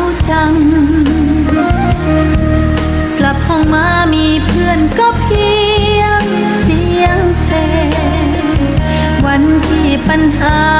าจัง กลับห้องมามีเพื่อนก็เพียงเสียงเพลงวันที่ปัญหา